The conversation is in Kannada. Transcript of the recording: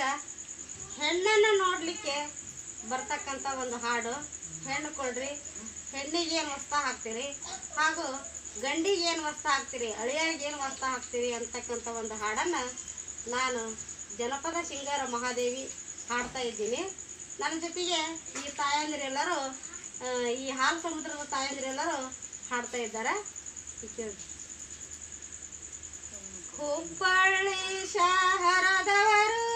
ಈಗ ಹೆಣ್ಣನ್ನು ನೋಡಲಿಕ್ಕೆ ಬರ್ತಕ್ಕಂಥ ಒಂದು ಹಾಡು. ಹೆಣ್ಣು ಕೊಡ್ರಿ, ಹೆಣ್ಣಿಗೆ ಏನು ವಸ್ತ ಹಾಕ್ತೀರಿ? ಹಾಗೂ ಗಂಡಿಗೆ ಏನು ವಸ್ತ ಹಾಕ್ತೀರಿ? ಅಳಿಯಾಗಿ ಏನು ವಸ್ತ ಹಾಕ್ತೀರಿ ಅಂತಕ್ಕಂಥ ಒಂದು ಹಾಡನ್ನು ನಾನು ಜನಪದ ಸಿಂಗಾರ ಮಹಾದೇವಿ ಹಾಡ್ತಾ ಇದ್ದೀನಿ. ನನ್ನ ಜೊತೆಗೆ ಈ ತಾಯಂದಿರೆಲ್ಲರೂ ಈ ಹಾಲು ಸಮುದ್ರದ ತಾಯಂದಿರೆಲ್ಲರೂ ಹಾಡ್ತಾ ಇದ್ದಾರೆ. ಹುಬ್ಬಳ್ಳಿ ಶಹರದವರು